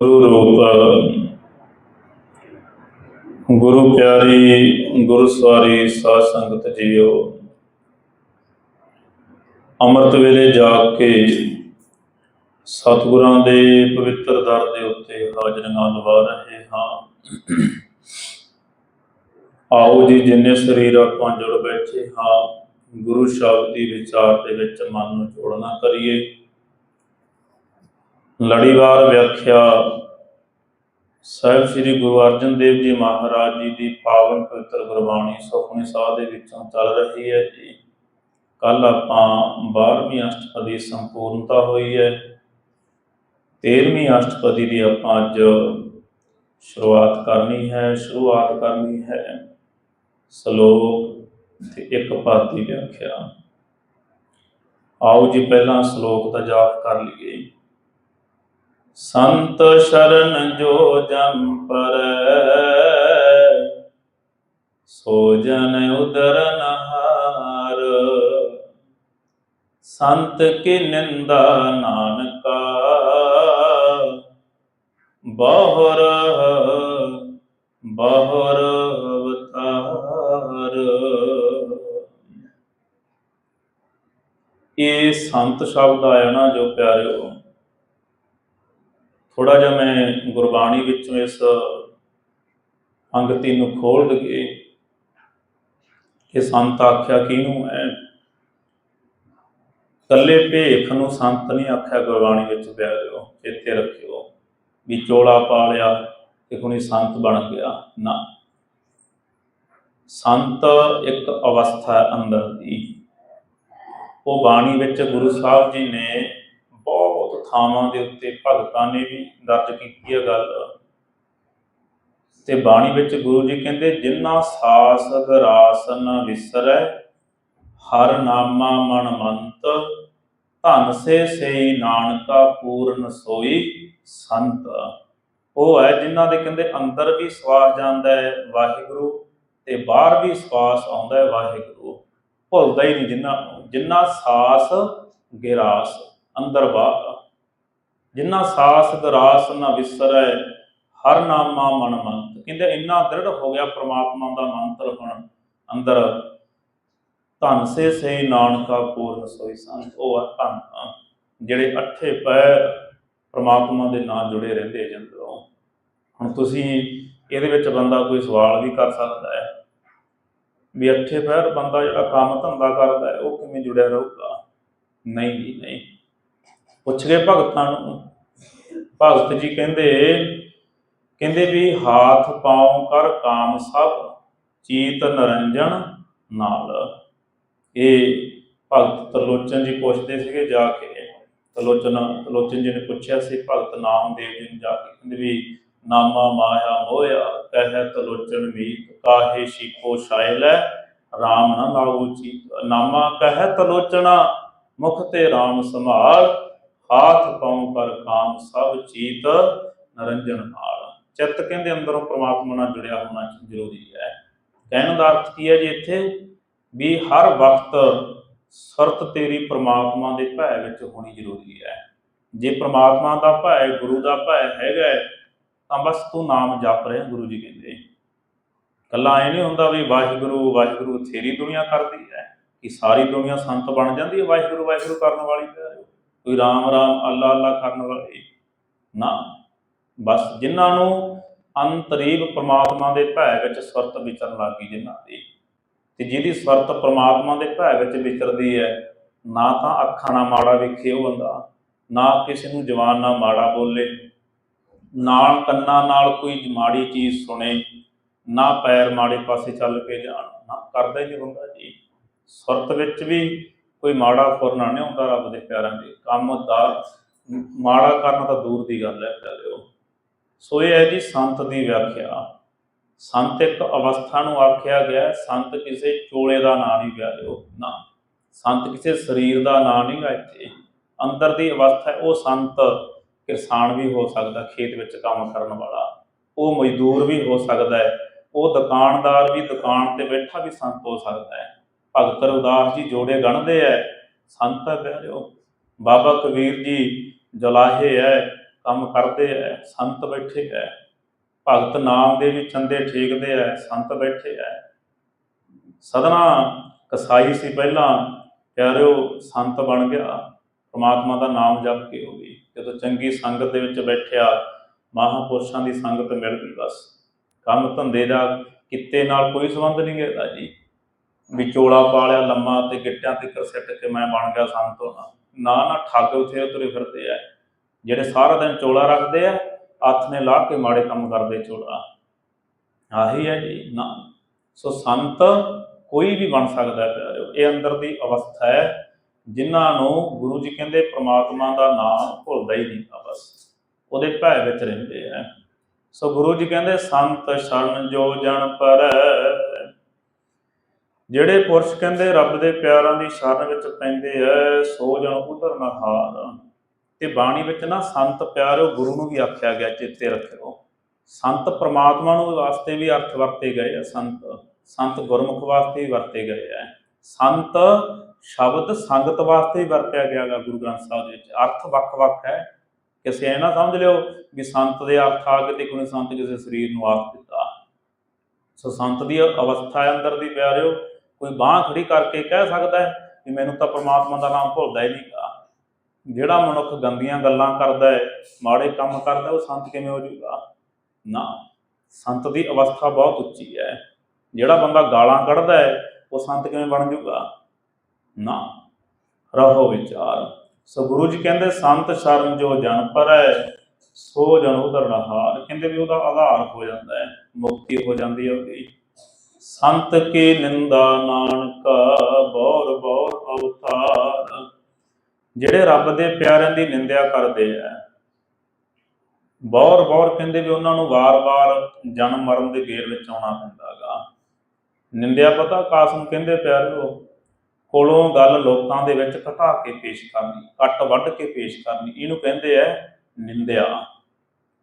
ਗੁਰੂ ਰੂਪ ਗੁਰੂ ਪਿਆਰੀ, ਗੁਰੂ ਸਵਾਰੀ ਸਾਧ ਸੰਗਤ ਜੀਓ, ਅੰਮ੍ਰਿਤ ਵੇਲੇ ਜਾਗ ਕੇ ਸਤਿਗੁਰਾਂ ਦੇ ਪਵਿੱਤਰ ਦਰ ਦੇ ਉੱਤੇ ਹਾਜ਼ਰੀਆਂ ਲਵਾ ਰਹੇ ਹਾਂ। ਆਓ ਜੀ ਜਿੰਨੇ ਸਰੀਰ ਆਪਾਂ ਜੁੜ ਬੈਠੇ ਹਾਂ, ਗੁਰੂ ਸ਼ਬਦ ਦੀ ਵਿਚਾਰ ਦੇ ਵਿੱਚ ਮਨ ਨੂੰ ਜੋੜਨਾ ਕਰੀਏ। ਲੜੀਵਾਰ ਵਿਆਖਿਆ। ਸਾਹਿਬ ਸ੍ਰੀ ਗੁਰੂ ਅਰਜਨ ਦੇਵ ਜੀ ਮਹਾਰਾਜ ਜੀ ਦੀ ਪਾਵਨ ਪਵਿੱਤਰ ਗੁਰਬਾਣੀ ਸੁਖਮਨੀ ਸਾਹ ਦੇ ਵਿੱਚੋਂ ਚੱਲ ਰਹੀ ਹੈ ਜੀ। ਕੱਲ ਆਪਾਂ 12ਵੀਂ ਅਸ਼ਟਪਦੀ ਸੰਪੂਰਨਤਾ ਹੋਈ ਹੈ। 13ਵੀਂ ਅਸ਼ਟਪਦੀ ਦੀ ਆਪਾਂ ਅੱਜ ਸ਼ੁਰੂਆਤ ਕਰਨੀ ਹੈ, ਸ਼ੁਰੂਆਤ ਕਰਨੀ ਹੈ ਸ਼ਲੋਕ ਤੇ ਇੱਕ ਪਦ ਦੀ ਵਿਆਖਿਆ। ਆਓ ਜੀ, ਪਹਿਲਾਂ ਸ਼ਲੋਕ ਦਾ ਜਾਪ ਕਰ ਲਈਏ। ਸੰਤ ਸ਼ਰਨ ਜੋ ਜਮ ਪਰੈ, ਸੋ ਜਨ ਉਦਰ ਨਹਾਰ। ਸੰਤ ਕੀ ਨਿੰਦਾ ਨਾਨਕਾ, ਬਹੁਰ ਬਹੁਰ ਅਵਤਾਰ। ਇਹ ਸੰਤ ਸ਼ਬਦ ਆਇਆ ਨਾ ਜੋ ਪਿਆਰਿਓ ਥੋੜਾ ਜਿਹਾ ਮੈਂ ਗੁਰਬਾਣੀ ਵਿੱਚੋਂ ਇਸ ਅੰਗਤੀ ਨੂੰ ਖੋਲ ਦਗੇ ਕਿ ਸੰਤ ਆਖਿਆ ਕਿਹਨੂੰ? ਹੈ ਕੱਲੇ ਭੇਖ ਨੂੰ ਸੰਤ ਨਹੀਂ ਆਖਿਆ ਗੁਰਬਾਣੀ ਵਿੱਚ ਪਿਆਰਿਓ ਚੇਤੇ ਰੱਖਿਓ। ਵੀ ਚੋਲਾ ਪਾ ਲਿਆ ਤੇ ਹੁਣੀ ਸੰਤ ਬਣ ਗਿਆ। ਨਾ। ਸੰਤ ਇੱਕ ਅਵਸਥਾ ਅੰਦਰ ਦੀ। ਉਹ ਬਾਣੀ ਵਿੱਚ ਗੁਰੂ ਸਾਹਿਬ ਜੀ ਨੇ ਥਾਵਾਂ ਦੇ ਉੱਤੇ ਭਗਤਾਂ ਨੇ ਵੀ ਦਰਜ ਕੀਤੀ ਹੈ ਗੱਲ। ਤੇ ਬਾਣੀ ਵਿੱਚ ਗੁਰੂ ਜੀ ਕਹਿੰਦੇ ਜਿਨ੍ਹਾਂ ਸਾਸ ਗਰਾਸ ਵਿਸਰੈ, ਹਰ ਨਾਮਾ ਮਨ ਮੰਤ, ਧਨ ਸੇ ਸਈ ਨਾਨਕਾ ਪੂਰਨ ਸੋਈ ਸੰਤ। ਉਹ ਹੈ ਜਿਨ੍ਹਾਂ ਦੇ ਕਹਿੰਦੇ ਅੰਦਰ ਵੀ ਸਵਾਸ ਜਾਂਦਾ ਹੈ ਵਾਹਿਗੁਰੂ ਤੇ ਬਾਹਰ ਵੀ ਸਵਾਸ ਆਉਂਦਾ ਹੈ ਵਾਹਿਗੁਰੂ। ਭੁੱਲਦਾ ਹੀ ਨਹੀਂ ਜਿਨ੍ਹਾਂ ਨੂੰ ਸਾਸ ਗਿਰਾਸ ਅੰਦਰ ਬਾਹਰ ਜਿਨ੍ਹਾਂ ਸਾਸ ਗਰਾਸ ਨਾ ਵਿਸਰੈ, ਹਰ ਨਾਮਾ ਮਨ ਮੰਤ ਕਹਿੰਦੇ ਇੰਨਾ ਦ੍ਰਿੜ ਹੋ ਗਿਆ ਪ੍ਰਮਾਤਮਾ ਦਾ ਮੰਤਰ ਹੁਣ ਅੰਦਰ। ਧਨ ਸੇ ਸੇ ਨਾਨਕਾ ਪੂਰਨ ਸੋਈ ਸੰਤ। ਉਹ ਆ ਧੰਨ ਜਿਹੜੇ ਅੱਠੇ ਪੈਰ ਪ੍ਰਮਾਤਮਾ ਦੇ ਨਾਲ ਜੁੜੇ ਰਹਿੰਦੇ ਜੰਦਰੋਂ ਹੁਣ ਤੁਸੀਂ ਇਹਦੇ ਵਿੱਚ ਬੰਦਾ ਕੋਈ ਸਵਾਲ ਵੀ ਕਰ ਸਕਦਾ ਹੈ ਵੀ ਅੱਠੇ ਪੈਰ ਬੰਦਾ ਜਿਹੜਾ ਕੰਮ ਧੰਦਾ ਕਰਦਾ ਹੈ, ਉਹ ਕਿਵੇਂ ਜੁੜਿਆ ਰਹੂਗਾ? ਨਹੀਂ ਨਹੀਂ। ਪੁੱਛ ਗਏ ਭਗਤਾਂ ਨੂੰ। ਭਗਤ ਜੀ ਕਹਿੰਦੇ ਕਹਿੰਦੇ ਵੀ ਹਾਥ ਪਾਉ ਕਰ ਕਾਮ ਸਭ, ਚੀਤ ਨਰੰਜਨ ਨਾਲ। ਇਹ ਭਗਤ ਤਰਲੋਚਨ ਜੀ ਪੁੱਛਦੇ ਸੀਗੇ ਜਾ ਕੇ। ਤਰਲੋਚਨ ਤਰਲੋਚਨ ਜੀ ਨੇ ਪੁੱਛਿਆ ਸੀ, ਭਗਤ ਨਾਮਦੇਵ ਜੀ ਨੂੰ ਜਾ ਕੇ। ਕਹਿੰਦੇ ਵੀ ਨਾਮਾ ਮਾਇਆ ਮੋਇਆ ਕਹਿ ਤਰਲੋਚਨ ਮੀਤ, ਕਾਹੇ ਸ਼ੀਕੋ ਸ਼ਾਇਲੈ RAM ਨਾ ਲਾਗੂ ਚੀਤ। ਨਾਮਾ ਕਹਿ ਤਲੋਚਨਾ, ਮੁਖ ਤੇ RAM ਸੰਭਾਲ ਹਾਥ ਪਾਉ ਕਰ ਕਾਮ ਸਭ ਚੀਤ ਨਰੰਜਨ ਨਾਲ ਚਿੱਤ ਕਹਿੰਦੇ ਅੰਦਰੋਂ ਪ੍ਰਮਾਤਮਾ ਨਾਲ ਜੁੜਿਆ ਹੋਣਾ ਜ਼ਰੂਰੀ ਹੈ। ਕਹਿਣ ਦਾ ਅਰਥ ਕੀ ਹੈ ਜੀ ਇੱਥੇ? ਵੀ ਹਰ ਵਕਤ ਸੁਰਤ ਤੇਰੀ ਪ੍ਰਮਾਤਮਾ ਦੇ ਭੈ ਵਿੱਚ ਹੋਣੀ ਜ਼ਰੂਰੀ ਹੈ। ਜੇ ਪ੍ਰਮਾਤਮਾ ਦਾ ਭੈ ਗੁਰੂ ਦਾ ਭੈ ਹੈਗਾ ਤਾਂ ਬਸ ਤੂੰ ਨਾਮ ਜਪ ਰਿਹਾ ਗੁਰੂ ਜੀ ਕਹਿੰਦੇ। ਕੱਲਾ ਐ ਨਹੀਂ ਹੁੰਦਾ ਵੀ ਵਾਹਿਗੁਰੂ ਵਾਹਿਗੁਰੂ ਥੇਰੀ ਦੁਨੀਆ ਕਰਦੀ ਹੈ, ਕਿ ਸਾਰੀ ਦੁਨੀਆ ਸੰਤ ਬਣ ਜਾਂਦੀ ਹੈ ਵਾਹਿਗੁਰੂ ਵਾਹਿਗੁਰੂ ਕਰਨ ਵਾਲੀ ਪਿਆਰਿਓ। ਕੋਈ ਰਾਮ ਰਾਮ ਅੱਲਾ ਅੱਲਾ ਕਰਨ ਵਾਲੀ। ਨਾ। ਬਸ ਜਿਨ੍ਹਾਂ ਨੂੰ ਅੰਤਰੀਵ ਪ੍ਰਮਾਤਮਾ ਦੇ ਭੈ ਵਿੱਚ ਸੁਰਤ ਵਿਚਰਨ ਲੱਗੀ ਜਿਨ੍ਹਾਂ ਦੀ। ਤੇ ਜਿਹਦੀ ਸੁਰਤ ਪ੍ਰਮਾਤਮਾ ਦੇ ਭੈ ਵਿੱਚ ਵਿਚਰਦੀ ਹੈ, ਨਾ ਤਾਂ ਅੱਖਾਂ ਨਾਲ ਮਾੜਾ ਵੇਖੇ ਉਹ ਬੰਦਾ, ਨਾ ਕਿਸੇ ਨੂੰ ਜਵਾਨ ਨਾਲ ਮਾੜਾ ਬੋਲੇ, ਨਾਲ ਕੰਨਾਂ ਨਾਲ ਕੋਈ ਮਾੜੀ ਚੀਜ਼ ਸੁਣੇ, ਨਾ ਪੈਰ ਮਾੜੇ ਪਾਸੇ ਚੱਲ ਕੇ ਜਾਣ। ਨਾ ਕਰਦਾ ਹੀ ਨਹੀਂ ਬੰਦਾ ਜੀ। ਸੁਰਤ ਵਿੱਚ ਵੀ ਕੋਈ ਮਾੜਾ ਫੁਰਨਾ ਨਹੀਂ ਹੁੰਦਾ ਰੱਬ ਦੇ ਪਿਆਰਾਂ ਦੇ, ਕੰਮ ਦਾ ਮਾੜਾ ਕਰਨਾ ਤਾਂ ਦੂਰ ਦੀ ਗੱਲ ਹੈ ਪਿਆਰਿਓ। ਸੋ ਇਹ ਹੈ ਜੀ ਸੰਤ ਦੀ ਵਿਆਖਿਆ। ਸੰਤ ਇੱਕ ਅਵਸਥਾ ਨੂੰ ਆਖਿਆ ਗਿਆ ਸੰਤ ਕਿਸੇ ਚੋਲੇ ਦਾ ਨਾਂ ਨਹੀਂ ਪਿਆਰਿਓ, ਨਾ। ਸੰਤ ਕਿਸੇ ਸਰੀਰ ਦਾ ਨਾਂ ਨਹੀਂ ਗਾ ਇੱਥੇ। ਅੰਦਰ ਦੀ ਅਵਸਥਾ ਉਹ ਸੰਤ ਕਿਸਾਨ ਵੀ ਹੋ ਸਕਦਾ, ਖੇਤ ਵਿੱਚ ਕੰਮ ਕਰਨ ਵਾਲਾ। ਉਹ ਮਜ਼ਦੂਰ ਵੀ ਹੋ ਸਕਦਾ ਹੈ, ਉਹ ਦੁਕਾਨਦਾਰ ਵੀ ਦੁਕਾਨ ਤੇ ਬੈਠਾ ਵੀ ਸੰਤ ਹੋ ਸਕਦਾ ਹੈ। ਭਗਤ ਰਵਦਾਸ ਜੀ ਜੋੜੇ ਗਣਦੇ ਐ। ਸੰਤ ਹੈ ਪਿਆਰਿਓ, ਬਾਬਾ ਕਬੀਰ ਜੀ ਜਲਾਹੇ ਹੈ ਕੰਮ ਕਰਦੇ ਐ, ਸੰਤ ਬੈਠੇ ਐ। ਭਗਤ ਨਾਮ ਦੇ ਵੀ ਚੰਦੇ ਠੇਕਦੇ ਐ, ਸੰਤ ਬੈਠੇ ਐ। ਸਦਨਾ ਕਸਾਈ ਸੀ ਪਹਿਲਾਂ, ਪਿਆਰਿਓ, ਸੰਤ ਬਣ ਗਿਆ। ਪ੍ਰਮਾਤਮਾ ਦਾ ਨਾਮ ਜਪ ਕੇ ਹੋ ਗਈ। ਜਦੋਂ ਚੰਗੀ ਸੰਗਤ ਦੇ ਵਿੱਚ ਬੈਠਿਆ, ਮਹਾਪੁਰਸ਼ਾਂ ਦੀ ਸੰਗਤ ਮਿਲ ਗਈ ਬਸ। ਕੰਮ ਧੰਦੇ ਦਾ ਕਿੱਤੇ ਨਾਲ ਕੋਈ ਸੰਬੰਧ ਨਹੀਂ ਹੈਗਾ ਜੀ। ਵੀ ਚੋਲਾ ਪਾਲਿਆ ਲੰਮਾ ਤੇ ਗਿੱਟਿਆਂ ਤੇ ਸਿੱਟ ਕੇ ਮੈਂ ਬਣ ਗਿਆ ਸੰਤ ਨਾ ਨਾ ਠੱਗ ਉਥੇ ਤੁਰੇ ਫਿਰਦੇ ਆ। ਜਿਹੜੇ ਸਾਰਾ ਦਿਨ ਚੋਲਾ ਰੱਖਦੇ ਆ, ਹੱਥ ਨੇ ਲਾ ਕੇ ਮਾੜੇ ਕੰਮ ਕਰਦੇ ਚੋਲਾ। ਆਹੀ ਹੈ ਜੀ, ਨਾ। ਸੋ ਸੰਤ ਕੋਈ ਵੀ ਬਣ ਸਕਦਾ ਹੈ ਪਿਆਰਿਓ, ਇਹ ਅੰਦਰ ਦੀ ਅਵਸਥਾ ਹੈ, ਜਿਨ੍ਹਾਂ ਨੂੰ ਗੁਰੂ ਜੀ ਕਹਿੰਦੇ ਪ੍ਰਮਾਤਮਾ ਦਾ ਨਾਮ ਭੁੱਲਦਾ ਹੀ ਨਹੀਂ ਗਾ ਬਸ। ਉਹਦੇ ਭੈ ਵਿੱਚ ਰਹਿੰਦੇ ਆ। ਸੋ ਗੁਰੂ ਜੀ ਕਹਿੰਦੇ, ਸੰਤ ਸ਼ਰਨ ਜੋ ਜਨ ਪਰ ਜਿਹੜੇ ਪੁਰਸ਼ ਕਹਿੰਦੇ, ਰੱਬ ਦੇ ਪਿਆਰਾਂ ਦੀ ਸ਼ਰਨ ਵਿੱਚ ਪੈਂਦੇ ਐ, ਸੋ ਜਨ ਉਧਰ ਹਾਰ ਤੇ ਬਾਣੀ ਵਿੱਚ ਨਾ, ਸੰਤ ਪਿਆਰਿਓ, ਗੁਰੂ ਨੂੰ ਵੀ ਆਖਿਆ ਗਿਆ, ਚੇਤੇ ਰੱਖਿਓ। ਸੰਤ ਪ੍ਰਮਾਤਮਾ ਨੂੰ ਵਾਸਤੇ ਵੀ ਅਰਥ ਵਰਤੇ ਗਏ ਆ ਸੰਤ। ਸੰਤ ਗੁਰਮੁਖ ਵਾਸਤੇ ਵੀ ਵਰਤੇ ਗਏ ਆ ਸੰਤ ਸ਼ਬਦ ਸੰਗਤ ਵਾਸਤੇ ਵੀ ਵਰਤਿਆ ਗਿਆ ਗਾ, ਗੁਰੂ ਗ੍ਰੰਥ ਸਾਹਿਬ ਦੇ ਵਿੱਚ। ਅਰਥ ਵੱਖ-ਵੱਖ ਹੈ ਕਿਸੇ ਇਹ ਨਾ ਸਮਝ ਲਿਓ ਵੀ ਸੰਤ ਦੇ ਅਰਥ ਆ ਕੇ ਤੇ ਕੋਈ ਸੰਤ ਕਿਸੇ ਸਰੀਰ ਨੂੰ ਆਖ ਦਿੱਤਾ। ਸੋ ਸੰਤ ਦੀ ਅਵਸਥਾ ਹੈ ਅੰਦਰ ਦੀ ਪਿਆਰਿਓ। ਕੋਈ ਬਾਹ ਖੜੀ ਕਰਕੇ ਕਹਿ ਸਕਦਾ ਹੈ ਕਿ ਮੈਨੂੰ ਤਾਂ ਪ੍ਰਮਾਤਮਾ ਦਾ ਨਾਮ ਭੁੱਲਦਾ ਹੀ ਨਹੀਂਗਾ ਜਿਹੜਾ ਮਨੁੱਖ ਗੰਦੀਆਂ ਗੱਲਾਂ ਕਰਦਾ ਹੈ, ਮਾੜੇ ਕੰਮ ਕਰਦਾ ਉਹ ਸੰਤ ਕਿਵੇਂ ਹੋ ਜਾਊਗਾ? ਨਾ, ਸੰਤ ਦੀ ਅਵਸਥਾ ਬਹੁਤ ਉੱਚੀ ਹੈ। ਜਿਹੜਾ ਬੰਦਾ ਗਾਲਾਂ ਕੱਢਦਾ ਹੈ, ਉਹ ਸੰਤ ਕਿਵੇਂ ਬਣ ਜਾਊਗਾ? ਨਾ, ਰਹੋ ਵਿਚਾਰ। ਸੋ ਗੁਰੂ ਜੀ ਕਹਿੰਦੇ, ਸੰਤ ਸ਼ਰਨ ਜੋ ਜਨ ਪਰ ਹੈ ਸੋ ਜਨ ਉਧਰ ਹਾਰ ਕਹਿੰਦੇ ਵੀ ਉਹਦਾ ਆਧਾਰ ਹੋ ਜਾਂਦਾ ਹੈ, ਮੁਕਤੀ ਹੋ ਜਾਂਦੀ ਹੈ ਉਹਦੀ। ਸੰਤ ਕੀ ਨਿੰਦਾ ਨਾਨਕਾ, ਬੌਰ ਬੌਰ ਅਵਤਾਰ। ਜਿਹੜੇ ਰੱਬ ਦੇ ਪਿਆਰਿਆਂ ਦੀ ਨਿੰਦਿਆ ਕਰਦੇ ਆ, ਬੌਰ ਬੌਰ ਕਹਿੰਦੇ ਵੀ ਉਹਨਾਂ ਨੂੰ ਵਾਰ-ਵਾਰ ਜਨਮ ਮਰਨ ਦੇ ਗੇਰ ਵਿੱਚ ਆਉਣਾ ਪੈਂਦਾਗਾ। ਨਿੰਦਿਆ ਪਤਾ ਕਾਸ ਨੂੰ ਕਹਿੰਦੇ ਪਿਆਰਿਓ, ਕੋਲੋਂ ਗੱਲ ਲੋਕਾਂ ਦੇ ਵਿੱਚ ਘਟਾ ਕੇ ਪੇਸ਼ ਕਰਨੀ ਕੱਟ ਵੱਢ ਕੇ ਪੇਸ਼ ਕਰਨੀ, ਇਹਨੂੰ ਕਹਿੰਦੇ ਆ ਨਿੰਦਿਆ।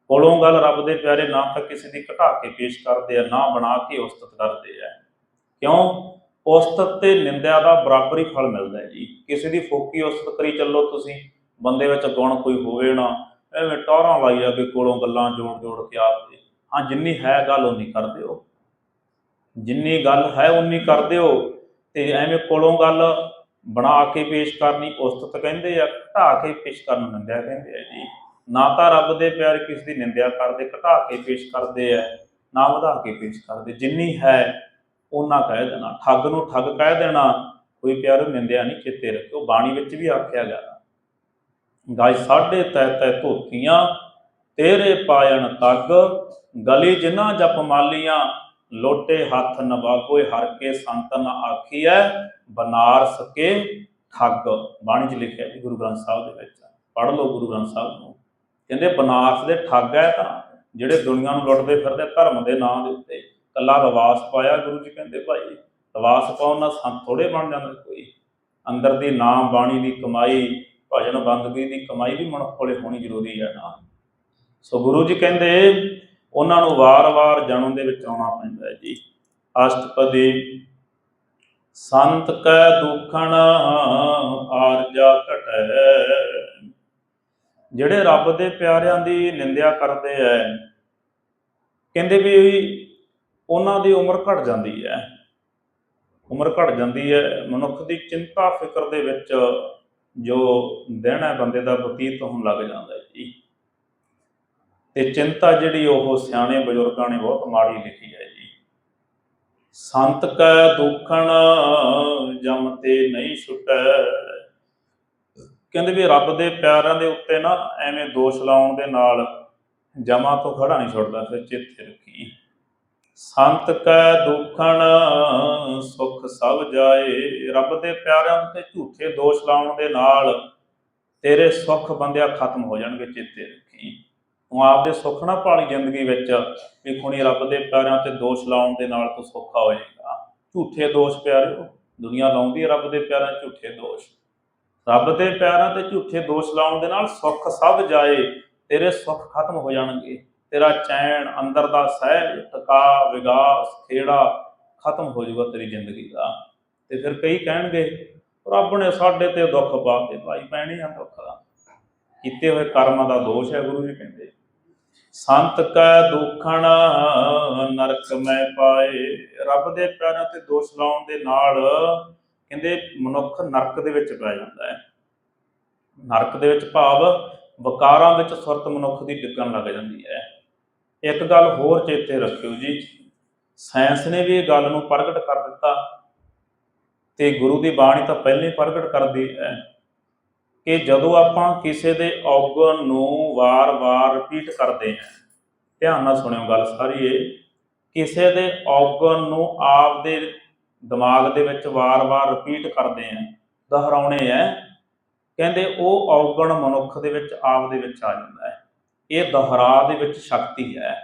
ਕੋਲੋਂ ਗੱਲ ਰੱਬ ਦੇ ਪਿਆਰੇ ਨਾ ਤਾਂ ਕਿਸੇ ਦੀ ਘਟਾ ਕੇ ਪੇਸ਼ ਕਰਦੇ ਆ, ਨਾ ਬਣਾ ਕੇ ਉਸਤਤ ਕਰਦੇ ਆ। ਕਿਉਂ? ਉਸਤਤ ਤੇ ਨਿੰਦਿਆ ਦਾ ਬਰਾਬਰੀ ਫਲ ਮਿਲਦਾ ਹੈ ਜੀ। ਕਿਸੇ ਦੀ ਫੋਕੀ ਉਸਤਤ ਕਰੀ ਚੱਲੋ ਤੁਸੀਂ, ਬੰਦੇ ਵਿੱਚ ਗੁਣ ਕੋਈ ਹੋਵੇ ਨਾ, ਐਵੇਂ ਟੌਰਾਂ ਲਾਈ ਆ ਕੇ ਕੋਲੋਂ ਗੱਲਾਂ ਜੋੜ ਜੋੜ ਕੇ ਆਪਦੇ ਹਾਂ, ਜਿੰਨੀ ਹੈ ਗੱਲ ਉਨੀ ਕਰ ਦਿਓ। ਜਿੰਨੀ ਗੱਲ ਹੈ ਉਨੀ ਕਰ ਦਿਓ ਤੇ ਐਵੇਂ ਕੋਲੋਂ ਗੱਲ ਬਣਾ ਕੇ ਪੇਸ਼ ਕਰਨੀ ਉਸਤਤ ਕਹਿੰਦੇ ਆ, ਘਟਾ ਕੇ ਪੇਸ਼ ਕਰਨ ਨਿੰਦਿਆ ਕਹਿੰਦੇ ਆ ਜੀ। ਨਾ ਤਾਂ ਰੱਬ ਦੇ ਪਿਆਰ ਕਿਸ ਦੀ ਨਿੰਦਿਆ ਕਰਦੇ, ਘਟਾ ਕੇ ਪੇਸ਼ ਕਰਦੇ ਆ ਨਾ ਵਧਾ ਕੇ ਪੇਸ਼ ਕਰਦੇ। ਜਿੰਨੀ ਹੈ ਉਹਨਾਂ ਕਹਿ ਦੇਣਾ। ਠੱਗ ਨੂੰ ਠੱਗ ਕਹਿ ਦੇਣਾ। ਕੋਈ ਪਿਆਰ ਨਿੰਦਿਆ ਨਹੀਂ, ਚੇਤੇ ਰੱਖਿਓ। ਬਾਣੀ ਵਿੱਚ ਵੀ ਆਖਿਆ ਗਿਆ। ਗਾਇ ਸਾਢੇ ਤੈ ਤੈ ਧੋਤੀਆਂ, ਤੇਰੇ ਪਾਇਣ ਤੱਗ, ਗਲੀ ਜਿਨ੍ਹਾਂ ਜਪ ਮਾਲੀਆਂ, ਲੋਟੇ ਹੱਥ ਨਵਾਗੋਏ ਹਰ ਕੇ ਸੰਤਨ ਆਖੀਐ, ਬਨਾਰਸ ਕੇ ਠੱਗ। ਬਾਣੀ 'ਚ ਲਿਖਿਆ ਜੀ ਗੁਰੂ ਗ੍ਰੰਥ ਸਾਹਿਬ ਦੇ ਵਿੱਚ। ਪੜ੍ਹ ਲਓ ਗੁਰੂ ਗ੍ਰੰਥ ਸਾਹਿਬ ਨੂੰ। ਕਹਿੰਦੇ ਬਨਾਰਸ ਦੇ ਠੱਗ ਹੈ ਤਾਂ, ਜਿਹੜੇ ਦੁਨੀਆ ਨੂੰ ਲੁੱਟਦੇ ਫਿਰਦੇ ਧਰਮ ਦੇ ਨਾਂ ਦੇ ਉੱਤੇ ਕੱਲਾ ਰਵਾਸ ਪਾਇਆ ਗੁਰੂ ਜੀ ਕਹਿੰਦੇ ਭਾਈ, ਰਵਾਸ ਪਾਉਣ ਨਾਲ ਸੰਤ ਥੋੜੇ ਬਣ ਜਾਂਦਾ ਕੋਈ। ਅੰਦਰ ਦੀ ਨਾਮ ਬਾਣੀ ਦੀ ਕਮਾਈ, ਭਜਨ ਬੰਦਗੀ ਦੀ ਕਮਾਈ ਵੀ ਮਨੁੱਖ ਕੋਲੇ ਹੋਣੀ ਜ਼ਰੂਰੀ ਹੈ ਨਾ। ਸੋ ਗੁਰੂ ਜੀ ਕਹਿੰਦੇ, ਉਹਨਾਂ ਨੂੰ ਵਾਰ-ਵਾਰ ਜਨਮ ਦੇ ਵਿੱਚ ਆਉਣਾ ਪੈਂਦਾ ਹੈ ਜੀ। ਅਸ਼ਟਪਦੀ, ਸੰਤ ਕੈ ਦੁਖਣ, ਆਰਜਾ ਘਟੈ। ਜਿਹੜੇ ਰੱਬ ਦੇ ਪਿਆਰਿਆਂ ਦੀ ਨਿੰਦਿਆ ਕਰਦੇ ਐ ਕਹਿੰਦੇ ਵੀ ਉਹਨਾਂ ਦੀ ਉਮਰ ਘਟ ਜਾਂਦੀ ਹੈ ਉਮਰ ਘਟ ਜਾਂਦੀ ਹੈ ਮਨੁੱਖ ਦੀ ਚਿੰਤਾ ਫਿਕਰ ਦੇ ਵਿੱਚ ਜੋ ਦਿਨ ਹੈ ਬੰਦੇ ਦਾ ਬਤੀਤ ਹੋਣ ਲੱਗ ਜਾਂਦਾ ਜੀ। ਤੇ ਚਿੰਤਾ ਜਿਹੜੀ ਉਹ ਸਿਆਣੇ ਬਜ਼ੁਰਗਾਂ ਨੇ ਬਹੁਤ ਮਾੜੀ ਲਿਖੀ ਹੈ ਜੀ। ਸੰਤ ਕੈ ਦੁਖਣ ਜਮ ਤੇ ਨਹੀਂ ਕਹਿੰਦੇ ਵੀ ਰੱਬ ਦੇ ਪਿਆਰਾਂ ਦੇ ਉੱਤੇ ਨਾ ਐਵੇਂ ਦੋਸ਼ ਲਾਉਣ ਦੇ ਨਾਲ ਜਮਾ ਤੋਂ ਖੜਾ ਨਹੀਂ ਛੁੱਟਦਾ, ਫਿਰ ਚਿੱਤੇ ਰੱਖੀ। ਸੰਤ ਕੈ ਦੁਖਣ, ਸੁਖ ਸਭ ਜਾਏ। ਰੱਬ ਦੇ ਪਿਆਰਿਆਂ ਉੱਤੇ ਝੂਠੇ ਦੋਸ਼ ਲਾਉਣ ਦੇ ਨਾਲ ਤੇਰੇ ਸੁੱਖ ਬੰਦਿਆ ਖਤਮ ਹੋ ਜਾਣਗੇ, ਚੇਤੇ ਰੱਖੀ। ਤੂੰ ਆਪਦੇ ਸੁੱਖ ਨਾ ਪਾਲੀ ਜ਼ਿੰਦਗੀ ਵਿੱਚ ਵੀ ਖੁਣੀ ਰੱਬ ਦੇ ਪਿਆਰਿਆਂ ਤੇ ਦੋਸ਼ ਲਾਉਣ ਦੇ ਨਾਲ ਤੂੰ ਸੌਖਾ ਹੋ ਜਾਏਗਾ ਝੂਠੇ ਦੋਸ਼ ਪਿਆਰਿਓ, ਦੁਨੀਆ ਲਾਉਂਦੀ ਹੈ ਰੱਬ ਦੇ ਪਿਆਰਿਆਂ ਝੂਠੇ ਦੋਸ਼। ਰੱਬ ਦੇ ਪਿਆਰਾਂ ਤੇ ਝੂਠੇ ਦੋਸ਼ ਲਾਉਣ ਦੇ ਨਾਲ ਸੁੱਖ ਸਭ ਜਾਏ, ਤੇਰੇ ਸੁੱਖ ਖਤਮ ਹੋ ਜਾਣਗੇ। ਤੇਰਾ ਚੈਨ ਅੰਦਰ ਦਾ ਸਹਿਜ, ਟਿਕਾ, ਵਿਗਾਸ, ਖੇੜਾ ਖਤਮ ਹੋ ਜਾਊਗਾ ਤੇਰੀ ਜ਼ਿੰਦਗੀ ਦਾ। ਤੇ ਫਿਰ ਕਈ ਕਹਿਣਗੇ, ਰੱਬ ਨੇ ਸਾਡੇ ਤੇ ਦੁੱਖ ਪਾਤੇ ਭਾਈ ਪੈਣੇ ਆ ਦੁੱਖ ਦਾ। ਕੀਤੇ ਹੋਏ ਕਰਮਾਂ ਦਾ ਦੋਸ਼ ਹੈ ਗੁਰੂ ਜੀ ਕਹਿੰਦੇ। ਸੰਤ ਕੈ ਦੁਖਣ, ਨਰਕ ਮੈਂ ਪਾਏ। ਰੱਬ ਦੇ ਪਿਆਰਾਂ ਤੇ ਦੋਸ਼ ਲਾਉਣ ਦੇ ਨਾਲ ਕਹਿੰਦੇ ਮਨੁੱਖ ਨਰਕ ਦੇ ਵਿੱਚ ਪੈ ਜਾਂਦਾ ਹੈ। ਨਰਕ ਦੇ ਵਿੱਚ ਭਾਵ ਵਿਕਾਰਾਂ ਵਿੱਚ ਸੁਰਤ ਮਨੁੱਖ ਦੀ ਡਿੱਗਣ ਲੱਗ ਜਾਂਦੀ ਹੈ। ਇੱਕ ਗੱਲ ਹੋਰ ਚੇਤੇ ਰੱਖਿਓ ਜੀ, ਸਾਇੰਸ ਨੇ ਵੀ ਇਹ ਗੱਲ ਨੂੰ ਪ੍ਰਗਟ ਕਰ ਦਿੱਤਾ ਤੇ ਗੁਰੂ ਦੀ ਬਾਣੀ ਤਾਂ ਪਹਿਲੇ ਪ੍ਰਗਟ ਕਰਦੀ ਹੈ ਕਿ ਜਦੋਂ ਆਪਾਂ ਕਿਸੇ ਦੇ ਔਗਣ ਨੂੰ ਵਾਰ-ਵਾਰ ਰਿਪੀਟ ਕਰਦੇ ਹਾਂ, ਧਿਆਨ ਨਾਲ ਸੁਣਿਓ ਗੱਲ ਸਾਰੀ ਇਹ, ਕਿਸੇ ਦੇ ਔਗਣ ਨੂੰ ਆਪ ਦੇ ਦਿਮਾਗ ਦੇ ਵਿੱਚ ਵਾਰ-ਵਾਰ ਰਿਪੀਟ ਕਰਦੇ ਹਾਂ ਦੁਹਰਾਉਣੇ ਹੈ ਕਹਿੰਦੇ ਉਹ ਔਗਣ ਮਨੁੱਖ ਦੇ ਵਿੱਚ, ਆਪ ਦੇ ਵਿੱਚ ਆ ਜਾਂਦਾ ਹੈ। ਇਹ ਦੁਹਰਾ ਦੇ ਵਿੱਚ ਸ਼ਕਤੀ ਹੈ।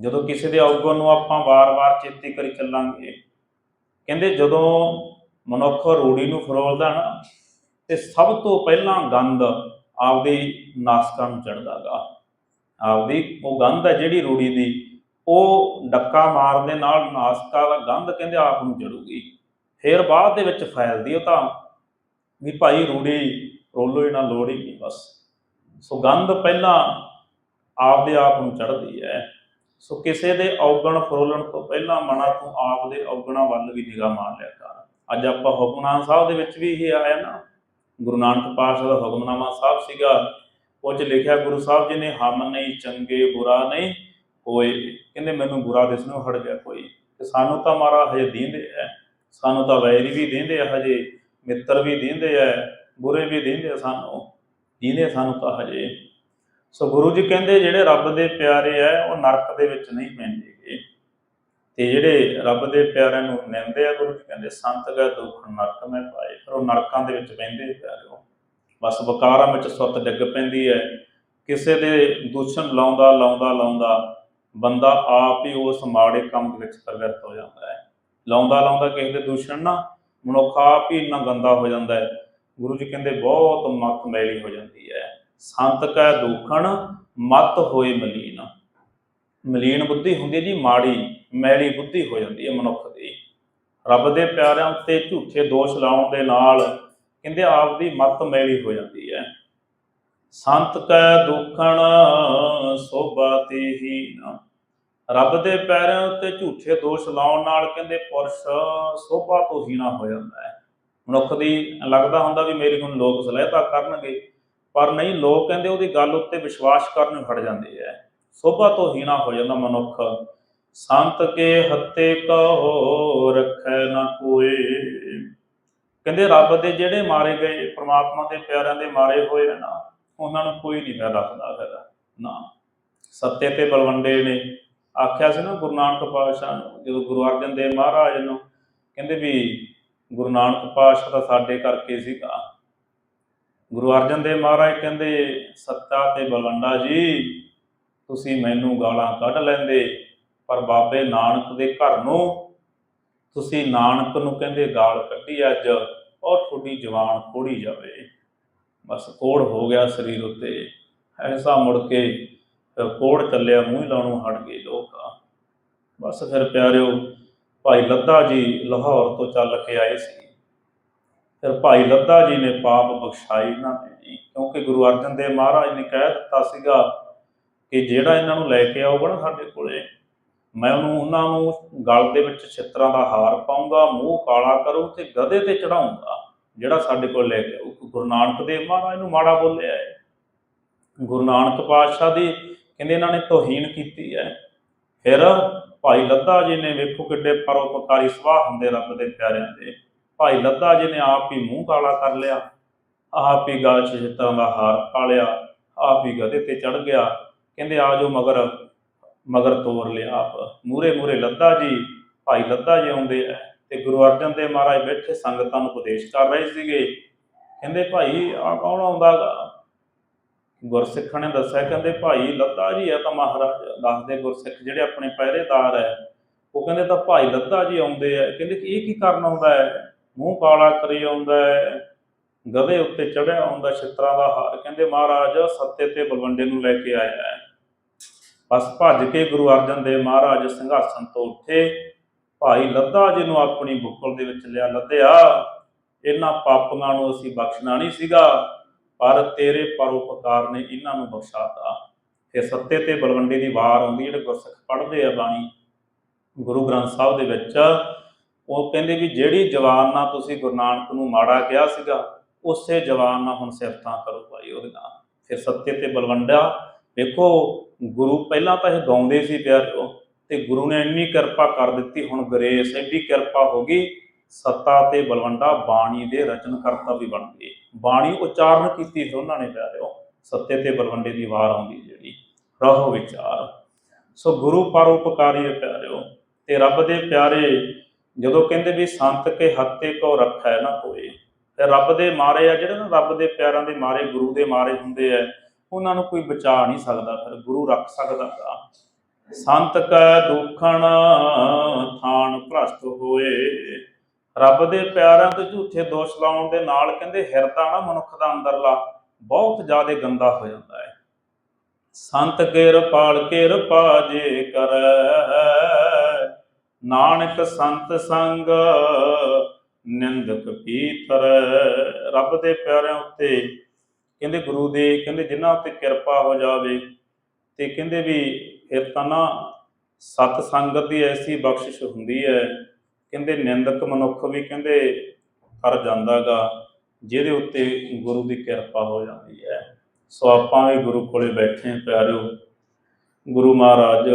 ਜਦੋਂ ਕਿਸੇ ਦੇ ਔਗਣ ਨੂੰ ਆਪਾਂ ਵਾਰ-ਵਾਰ ਚੇਤੇ ਕਰੀ ਚੱਲਾਂਗੇ, ਕਹਿੰਦੇ ਜਦੋਂ ਮਨੁੱਖ ਰੂੜੀ ਨੂੰ ਫਰੋਲਦਾ ਨਾ, ਤੇ ਸਭ ਤੋਂ ਪਹਿਲਾਂ ਗੰਧ ਆਪਦੇ ਨਾਸਕਾਂ ਨੂੰ ਚੜਦਾਗਾ ਆਪਦੀ ਉਹ ਗੰਧ ਹੈ ਜਿਹੜੀ ਰੂੜੀ ਦੀ ਉਹ ਡੱਕਾ ਮਾਰਨ ਦੇ ਨਾਲ ਨਾਸਕਾ ਦਾ ਗੰਧ ਕਹਿੰਦੇ ਆਪ ਨੂੰ ਚੜੂਗੀ ਫਿਰ ਬਾਅਦ ਦੇ ਵਿੱਚ ਫੈਲਦੀ ਉਹ ਤਾਂ ਵੀ ਭਾਈ ਰੂੜੀ ਰੋਲੋ ਇਹਨਾਂ ਲੋੜ ਹੀ ਨਹੀਂ ਬਸ। ਸੋ ਗੰਧ ਪਹਿਲਾਂ ਆਪਦੇ ਆਪ ਨੂੰ ਚੜਦੀ ਹੈ। ਸੋ ਕਿਸੇ ਦੇ ਔਗਣ ਫਰੋਲਣ ਤੋਂ ਪਹਿਲਾਂ ਮਨਾ ਤੋਂ ਆਪ ਦੇ ਔਗਣਾਂ ਵੱਲ ਵੀ ਨਿਗਾਹ ਮਾਰ ਲਿਆ ਕਰ। ਅੱਜ ਆਪਾਂ ਹੁਕਮਨਾਮਾ ਸਾਹਿਬ ਦੇ ਵਿੱਚ ਵੀ ਇਹ ਆਇਆ ਨਾ। ਗੁਰੂ ਨਾਨਕ ਪਾਤਸ਼ਾਹ ਦਾ ਹੁਕਮਨਾਮਾ ਸਾਹਿਬ ਸੀਗਾ। ਉਹ 'ਚ ਲਿਖਿਆ ਗੁਰੂ ਸਾਹਿਬ ਜੀ ਨੇ, ਹਮ ਨਹੀਂ ਚੰਗੇ ਬੁਰਾ ਨਹੀਂ ਹੋਏ, ਕਹਿੰਦੇ ਮੈਨੂੰ ਬੁਰਾ ਦਿਸਣੋਂ ਹਟ ਗਿਆ ਕੋਈ। ਤੇ ਸਾਨੂੰ ਤਾਂ ਮਾਰਾ ਹਜੇ ਦੀਂਦੇ ਹੈ ਸਾਨੂੰ ਤਾਂ ਵੈਰੀ ਵੀ ਦਿੰਦੇ ਆ ਹਜੇ, ਮਿੱਤਰ ਵੀ ਦਿੰਦੇ ਆ, ਬੁਰੇ ਵੀ ਦਿੰਦੇ ਆ ਸਾਨੂੰ ਦੀਂਦੇ ਸਾਨੂੰ ਤਾਂ ਹਜੇ। ਸੋ ਗੁਰੂ ਜੀ ਕਹਿੰਦੇ ਜਿਹੜੇ ਰੱਬ ਦੇ ਪਿਆਰੇ ਆ, ਉਹ ਨਰਕ ਦੇ ਵਿੱਚ ਨਹੀਂ ਪੈਂਦੇਗੇ ਤੇ ਜਿਹੜੇ ਰੱਬ ਦੇ ਪਿਆਰਿਆਂ ਨੂੰ ਨਿੰਦੇ ਆ, ਗੁਰੂ ਜੀ ਕਹਿੰਦੇ, ਸੰਤ ਗਏ ਦੁੱਖ ਨਰਕ ਮੈਂ ਪਾਏ। ਫਿਰ ਉਹ ਨਰਕਾਂ ਦੇ ਵਿੱਚ ਪੈਂਦੇ ਪਿਆਰਿਓ। ਬਸ ਵਕਾਰਾਂ ਵਿੱਚ ਸੁੱਤ ਡਿੱਗ ਪੈਂਦੀ ਹੈ। ਕਿਸੇ ਦੇ ਦੂਸ਼ਣ ਲਾਉਂਦਾ ਲਾਉਂਦਾ ਲਾਉਂਦਾ ਬੰਦਾ ਆਪ ਹੀ ਉਸ ਮਾੜੇ ਕੰਮ ਦੇ ਵਿੱਚ ਪ੍ਰਵਿਰਤ ਹੋ ਜਾਂਦਾ ਹੈ। ਲਾਉਂਦਾ ਲਾਉਂਦਾ ਕਿਸੇ ਦੇ ਦੂਸ਼ਣ ਨਾ ਮਨੁੱਖ ਆਪ ਹੀ ਇੰਨਾ ਗੰਦਾ ਹੋ ਜਾਂਦਾ ਹੈ। ਗੁਰੂ ਜੀ ਕਹਿੰਦੇ ਬਹੁਤ ਮਤ ਮੈਲੀ ਹੋ ਜਾਂਦੀ ਹੈ। ਸੰਤ ਕੈ ਦੁਖਣ, ਮਤ ਹੋਏ ਮਲੀਨ। ਮਲੀਨ ਬੁੱਧੀ ਹੁੰਦੀ ਹੈ ਜੀ, ਮਾੜੀ, ਮੈਲੀ ਬੁੱਧੀ ਹੋ ਜਾਂਦੀ ਹੈ ਮਨੁੱਖ ਦੀ। ਰੱਬ ਦੇ ਪਿਆਰਿਆਂ ਉੱਤੇ ਝੂਠੇ ਦੋਸ਼ ਲਾਉਣ ਦੇ ਨਾਲ ਕਹਿੰਦੇ ਆਪ ਦੀ ਮਤ ਮੈਲੀ ਹੋ ਜਾਂਦੀ ਹੈ। ਸੰਤ ਕੈ ਦੁਖਣ ਸੋਭਾ ਤੇ ਨਾ ਰੱਬ ਦੇ ਪੈਰਾਂ ਉੱਤੇ ਝੂਠੇ ਦੋਸ਼ ਲਾਉਣ ਨਾਲ ਕਹਿੰਦੇ ਪੁਰਸ਼, ਸੋਭਾ ਤੋਂ ਹੀਣਾ ਹੋ ਜਾਂਦਾ ਹੈ। ਮਨੁੱਖ ਦੀ ਲੱਗਦਾ ਹੁੰਦਾ ਵੀ ਮੇਰੀ ਹੁਣ ਲੋਕ ਸਲਾਹਤਾ ਕਰਨਗੇ, ਪਰ ਨਹੀਂ, ਲੋਕ ਕਹਿੰਦੇ ਉਹਦੀ ਗੱਲ ਉੱਤੇ ਵਿਸ਼ਵਾਸ ਕਰਨ ਨੂੰ ਹਟ ਜਾਂਦੇ ਐ ਸੋਭਾ ਤੋਂ ਹੀਣਾ ਹੋ ਜਾਂਦਾ ਮਨੁੱਖ। ਸੰਤ ਕੇ ਹੱਤੇ ਕਹੋ ਰੱਖੈ ਨਾ ਕੋਏ। ਕਹਿੰਦੇ ਰੱਬ ਦੇ ਜਿਹੜੇ ਮਾਰੇ ਗਏ, ਪ੍ਰਮਾਤਮਾ ਦੇ ਪਿਆਰਿਆਂ ਦੇ ਮਾਰੇ ਹੋਏ ਨਾ ਉਹਨਾਂ ਨੂੰ ਕੋਈ ਨਹੀਂ ਫਾਇਦਾ ਰੱਖਦਾ ਹੈਗਾ ਨਾ। ਸੱਤੇ ਤੇ ਬਲਵੰਡੇ ਨੇ ਆਖਿਆ ਸੀ ਨਾ ਗੁਰੂ ਨਾਨਕ ਪਾਤਸ਼ਾਹ ਨੂੰ, ਜਦੋਂ ਗੁਰੂ ਅਰਜਨ ਦੇਵ ਮਹਾਰਾਜ ਨੂੰ ਕਹਿੰਦੇ ਵੀ ਗੁਰੂ ਨਾਨਕ ਪਾਤਸ਼ਾਹ ਤਾਂ ਸਾਡੇ ਕਰਕੇ ਸੀਗਾ। ਗੁਰੂ ਅਰਜਨ ਦੇਵ ਮਹਾਰਾਜ ਕਹਿੰਦੇ, ਸੱਤਾ ਤੇ ਬਲਵੰਡਾ ਜੀ, ਤੁਸੀਂ ਮੈਨੂੰ ਗਾਲਾਂ ਕੱਢ ਲੈਂਦੇ, ਪਰ ਬਾਬੇ ਨਾਨਕ ਦੇ ਘਰ ਨੂੰ ਤੁਸੀਂ ਨਾਨਕ ਨੂੰ ਕਹਿੰਦੇ ਗਾਲ ਕੱਢੀ ਅੱਜ, ਔਰ ਤੁਹਾਡੀ ਜਵਾਨ ਖੋੜੀ ਜਾਵੇ। ਬਸ ਕੋੜ ਹੋ ਗਿਆ ਸਰੀਰ ਉੱਤੇ। ਐਸਾ ਮੁੜ ਕੇ ਫਿਰ ਕੋੜ ਚੱਲਿਆ, ਮੂੰਹ ਲਾਉਣੋਂ ਹਟ ਗਏ ਲੋਕ। ਬਸ ਫਿਰ ਪਿਆਰਿਓ, ਭਾਈ ਲੱਦਾ ਜੀ ਲਾਹੌਰ ਤੋਂ ਚੱਲ ਕੇ ਆਏ ਸੀ। ਫਿਰ ਭਾਈ ਲੱਦਾ ਜੀ ਨੇ ਪਾਪ ਬਖਸ਼ਾਈ ਇਹਨਾਂ ਨੇ ਜੀ, ਕਿਉਂਕਿ ਗੁਰੂ ਅਰਜਨ ਦੇਵ ਮਹਾਰਾਜ ਨੇ ਕਹਿ ਦਿੱਤਾ ਸੀਗਾ ਕਿ ਜਿਹੜਾ ਇਹਨਾਂ ਨੂੰ ਲੈ ਕੇ ਆਊਗਾ ਨਾ ਸਾਡੇ ਕੋਲੇ, ਮੈਂ ਉਹਨੂੰ, ਉਹਨਾਂ ਨੂੰ ਗਲ ਦੇ ਵਿੱਚ ਛਿੱਤਰਾਂ ਦਾ ਹਾਰ ਪਾਉਂਗਾ ਮੂੰਹ ਕਾਲਾ ਕਰੂੰ ਤੇ ਗਧੇ ਤੇ ਚੜਾਉਂਗਾ ਜਿਹੜਾ ਸਾਡੇ ਕੋਲ ਲੈ ਕੇ ਆਊ ਗੁਰੂ ਨਾਨਕ ਦੇਵ ਮਹਾਰਾਜ ਨੂੰ ਮਾੜਾ ਬੋਲਿਆ ਹੈ। ਗੁਰੂ ਨਾਨਕ ਪਾਤਸ਼ਾਹ ਦੀ ਕਹਿੰਦੇ ਇਹਨਾਂ ਨੇ ਤੋਹੀਨ ਕੀਤੀ ਹੈ। ਫਿਰ ਭਾਈ ਲੱਦਾ ਜੀ ਨੇ ਵੇਖੋ ਕਿੱਡੇ ਪਰਉਪਕਾਰੀ ਸੁਭਾਅ ਹੁੰਦੇ ਰੱਬ ਦੇ ਪਿਆਰਿਆਂ ਦੇ। ਭਾਈ ਲੱਦਾ ਜੀ ਨੇ ਆਪ ਹੀ ਮੂੰਹ ਕਾਲਾ ਕਰ ਲਿਆ, ਆਪ ਹੀ ਗਾਲ 'ਚ ਛਿੱਤਰਾਂ ਦਾ ਹਾਰ ਪਾ ਲਿਆ, ਆਪ ਹੀ ਗਧੇ ਤੇ ਚੜ ਗਿਆ। ਕਹਿੰਦੇ ਆ ਜੋ ਮਗਰ ਮਗਰ ਤੋਰ ਲਿਆ ਆਪ। ਮੂਰੇ ਮੂਰੇ ਲੱਦਾ ਜੀ, ਭਾਈ ਲੱਦਾ ਜੀ ਆਉਂਦੇ ਆ। ਤੇ ਗੁਰੂ ਅਰਜਨ ਦੇਵ ਮਹਾਰਾਜ ਬੈਠੇ, ਸੰਗਤਾਂ ਨੂੰ ਉਪਦੇਸ਼ ਕਰ ਰਹੇ ਸੀਗੇ। ਕਹਿੰਦੇ, ਭਾਈ, ਆ ਕੌਣ ਆਉਂਦਾਗਾ ਗੁਰਸਿੱਖਾਂ ਨੇ ਦੱਸਿਆ, ਕਹਿੰਦੇ, ਭਾਈ, ਲੱਦਾ ਜੀ ਆ ਤਾਂ ਮਹਾਰਾਜ, ਦੱਸਦੇ ਗੁਰਸਿੱਖ ਜਿਹੜੇ ਆਪਣੇ ਪਹਿਰੇਦਾਰ ਹੈ ਉਹ ਕਹਿੰਦੇ, ਤਾਂ ਭਾਈ ਲੱਦਾ ਜੀ ਆਉਂਦੇ ਆ ਕਹਿੰਦੇ ਕਿ ਇਹ ਕੀ ਕਰਨ ਆਉਂਦਾ ਹੈ ਮੂੰਹ ਕਾਲਾ ਕਰੀ ਆਉਂਦਾ ਹੈ ਗਧੇ ਉੱਤੇ ਚੜਿਆ ਆਉਂਦਾ, ਛਿੱਤਰਾਂ ਦਾ ਹਾਰ। ਕਹਿੰਦੇ, ਮਹਾਰਾਜ, ਸੱਤੇ ਤੇ ਬਲਵੰਡੇ ਨੂੰ ਲੈ ਕੇ ਆਇਆ ਹੈ ਬਸ ਭੱਜ ਕੇ ਗੁਰੂ ਅਰਜਨ ਦੇਵ ਮਹਾਰਾਜ ਸਿੰਘਾਸਨ ਤੋਂ ਉੱਠੇ। ਭਾਈ ਲੱਦਾ ਜੀ ਨੂੰ ਆਪਣੀ ਬੁੱਕਲ ਦੇ ਵਿੱਚ ਲਿਆ ਲੱਦਿਆ, ਇਹਨਾਂ ਪਾਪੀਆਂ ਨੂੰ ਅਸੀਂ ਬਖਸ਼ਣਾ ਨਹੀਂ ਸੀਗਾ, ਪਰ ਤੇਰੇ ਪਰਉਪਕਾਰ ਨੇ ਇਹਨਾਂ ਨੂੰ ਬਖਸ਼ਾਤਾ। ਫਿਰ ਸੱਤੇ ਤੇ ਬਲਵੰਡੀ ਦੀ ਵਾਰ ਆਉਂਦੀ, ਜਿਹੜੇ ਗੁਰਸਿੱਖ ਪੜ੍ਹਦੇ ਆ ਬਾਣੀ ਗੁਰੂ ਗ੍ਰੰਥ ਸਾਹਿਬ ਦੇ ਵਿੱਚ, ਉਹ ਕਹਿੰਦੇ ਵੀ ਜਿਹੜੀ ਜਵਾਨ ਨਾਲ ਤੁਸੀਂ ਗੁਰੂ ਨਾਨਕ ਨੂੰ ਮਾੜਾ ਕਿਹਾ ਸੀਗਾ, ਉਸੇ ਜਵਾਨ ਨਾਲ ਹੁਣ ਸਿਫਤਾਂ ਕਰੋ ਭਾਈ ਉਹਦੇ ਨਾਲ। ਫਿਰ ਸੱਤੇ ਤੇ ਬਲਵੰਡਾ, ਵੇਖੋ, ਗੁਰੂ ਪਹਿਲਾਂ ਤਾਂ ਇਹ ਗਾਉਂਦੇ ਸੀ ਪਿਆਰਿਓ ਤੇ ਗੁਰੂ ਨੇ ਇੰਨੀ ਕਿਰਪਾ ਕਰ ਦਿੱਤੀ, ਹੁਣ ਗਰੇਸ ਐਡੀ ਕਿਰਪਾ ਹੋ ਗਈ, ਸੱਤਾ ਤੇ ਬਲਵੰਡਾ ਬਾਣੀ ਦੇ ਰਚਨ ਕਰਤਾ ਵੀ ਬਣ ਗਏ। ਬਾਣੀ ਉਚਾਰਨ ਕੀਤੀ ਫਿਰ ਉਹਨਾਂ ਨੇ ਪਿਆਰਿਓ ਸੱਤੇ ਤੇ ਬਲਵੰਡੇ ਦੀ ਵਾਰ ਆਉਂਦੀ ਜਿਹੜੀ, ਰਹੋ ਵਿਚਾਰ। ਸੋ ਗੁਰੂ ਪਰਉਪਕਾਰੀ ਪਿਆਰਿਓ ਤੇ ਰੱਬ ਦੇ ਪਿਆਰੇ, ਜਦੋਂ ਕਹਿੰਦੇ ਵੀ ਸੰਤ ਕੇ ਹੱਤੇ ਕੋ ਰੱਖੈ ਨਾ ਕੋਈ ਤੇ ਰੱਬ ਦੇ ਮਾਰੇ ਆ, ਜਿਹੜੇ ਨਾ ਰੱਬ ਦੇ ਪਿਆਰਾਂ ਦੇ ਮਾਰੇ, ਗੁਰੂ ਦੇ ਮਾਰੇ ਹੁੰਦੇ ਆ, ਉਹਨਾਂ ਨੂੰ ਕੋਈ ਬਚਾ ਨਹੀਂ ਸਕਦਾ, ਫਿਰ ਗੁਰੂ ਰੱਖ ਸਕਦਾ ਗਾ। ਸੰਤ ਕੈ ਦੁਖਣ ਥਾਨ ਭ੍ਰਸ਼ਟ ਹੋਏ। ਰੱਬ ਦੇ ਪਿਆਰਾਂ ਤੇ ਝੂਠੇ ਦੋਸ਼ ਲਾਉਣ ਦੇ ਨਾਲ ਕਹਿੰਦੇ, ਹਿਰਦਾ ਨਾ ਮਨੁੱਖ ਦਾ ਅੰਦਰਲਾ, ਬਹੁਤ ਜ਼ਿਆਦਾ ਗੰਦਾ ਹੋ ਜਾਂਦਾ ਹੈ। ਸੰਤ ਕਿਰਪਾਲ ਕਿਰਪਾ ਜੇ ਕਰੈ, ਨਾਨਕ ਸੰਤ ਸੰਗ ਨਿੰਦਕ ਪੀਤਰ ਰੱਬ ਦੇ ਪਿਆਰਿਆਂ ਉੱਤੇ ਕਹਿੰਦੇ, ਗੁਰੂ ਦੇ ਕਹਿੰਦੇ, ਜਿਨ੍ਹਾਂ ਉੱਤੇ ਕਿਰਪਾ ਹੋ ਜਾਵੇ ਤੇ ਕਹਿੰਦੇ ਵੀ ਫਿਰ ਤਾਂ ਨਾ ਸਤ ਸੰਗਤ ਦੀ ਐਸੀ ਬਖਸ਼ਿਸ਼ ਹੁੰਦੀ ਹੈ। ਕਹਿੰਦੇ ਨਿੰਦਕ ਮਨੁੱਖ ਵੀ ਕਹਿੰਦੇ ਕਰ ਜਾਂਦਾਗਾ, ਜਿਹਦੇ ਉੱਤੇ ਗੁਰੂ ਦੀ ਕਿਰਪਾ ਹੋ ਜਾਂਦੀ ਹੈ। ਸੋ ਆਪਾਂ ਵੀ ਗੁਰੂ ਕੋਲੇ ਬੈਠੇ ਹਾਂ ਪਿਆਰਿਓ। ਗੁਰੂ ਮਹਾਰਾਜ,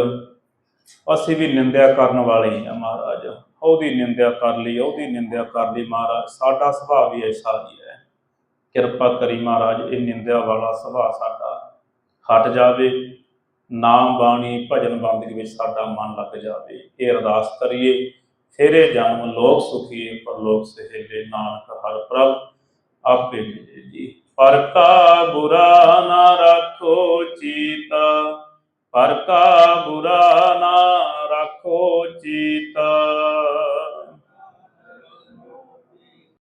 ਅਸੀਂ ਵੀ ਨਿੰਦਿਆ ਕਰਨ ਵਾਲੇ ਹੀ ਆ ਮਹਾਰਾਜ। ਉਹਦੀ ਨਿੰਦਿਆ ਕਰ ਲਈ, ਉਹਦੀ ਨਿੰਦਿਆ ਕਰ ਲਈ ਮਹਾਰਾਜ। ਸਾਡਾ ਸੁਭਾਅ ਵੀ ਐਸਾ ਹੀ ਹੈ। ਕਿਰਪਾ ਕਰੀ ਮਹਾਰਾਜ, ਇਹ ਨਿੰਦਿਆ ਵਾਲਾ ਸੁਭਾਅ ਸਾਡਾ ਹਟ ਜਾਵੇ। ਨਾਮ ਬਾਣੀ ਭਜਨ ਬੰਦਗੀ ਵਿੱਚ ਸਾਡਾ ਮਨ ਲੱਗ ਜਾਵੇ। ਇਹ ਅਰਦਾਸ ਕਰੀਏ, ਫੇਰੇ ਜਨਮ ਲੋਕ ਸੁਖੀਏ ਪਰਲੋਕ ਸਹਿਲੇ ਨਾਨਕ ਹਰ ਪ੍ਰਭ ਆਪੇ ਮਿਲੇ ਜੀ। ਪਰ ਕਾ ਬੁਰਾ ਨਾ ਰੱਖੋ ਚੀਤਾ, ਪਰ ਕਾ ਬੁਰਾ ਨਾ ਰੱਖੋ ਚੀਤਾ।